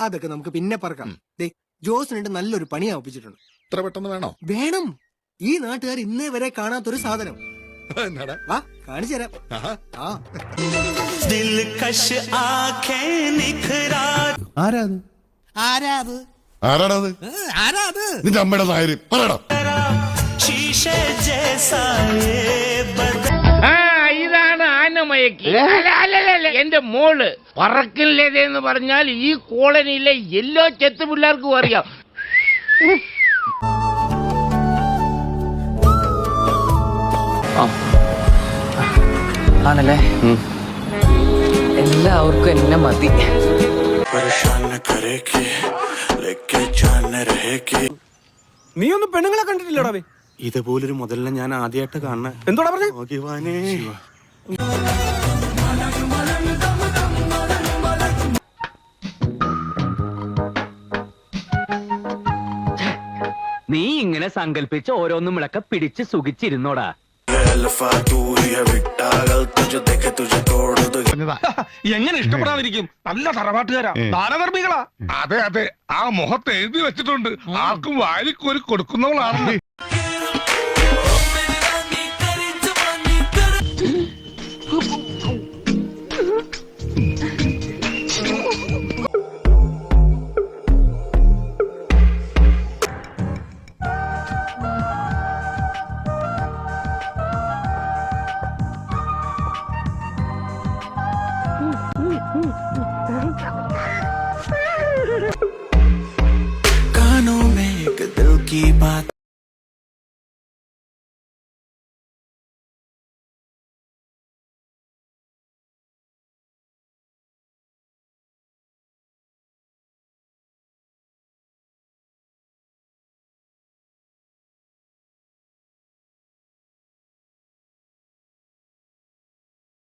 അതൊക്കെ നമുക്ക് പിന്നെ പറക്കാം. ദേ ജോസിനുണ്ട് നല്ലൊരു പണി ആവപ്പിച്ചിട്ടുണ്ട് ഇത്ര പെട്ടെന്ന് വേണോ? വേണം. ഈ നാട്ടുകാർ ഇന്നേ വരെ കാണാത്തൊരു സാധനം. എന്നാടാ? വാ കാണിച്ചു തരാം. ആരാ അത്? ആരാ അത് അത് ആരാ അത് ഇതാണ് ആനമയക്ക്. അല്ല എന്റെ മോൾ പറക്കില്ലതെന്ന് പറഞ്ഞാൽ ഈ കോളനിയിലെ എല്ലാ ചെത്തു പിള്ളേർക്കും അറിയാം ആണല്ലേ? എല്ലാവർക്കും എന്നെ മതി. നീ ഒന്നും പെണ്ണുങ്ങളെ കണ്ടിട്ടില്ലടാ ഇതുപോലൊരു മുതലിനെ ഞാൻ ആദ്യമായിട്ട് കാണണേ എന്തോടാ പറഞ്ഞു? നീ ഇങ്ങനെ സങ്കല്പിച്ച് ഓരോന്നും ഇളക്ക പിടിച്ച് സുഖിച്ചിരുന്നോടാ. എങ്ങനെ ഇഷ്ടപ്പെടാതിരിക്കും? നല്ല തറവാട്ടുകാരാ. ദാനധർമ്മികളാ അതെ അതെ. ആ മുഖത്ത് എഴുതി വെച്ചിട്ടുണ്ട്. ആർക്കും വാരിക്കോരി കൊടുക്കുന്നവളാണ് की बात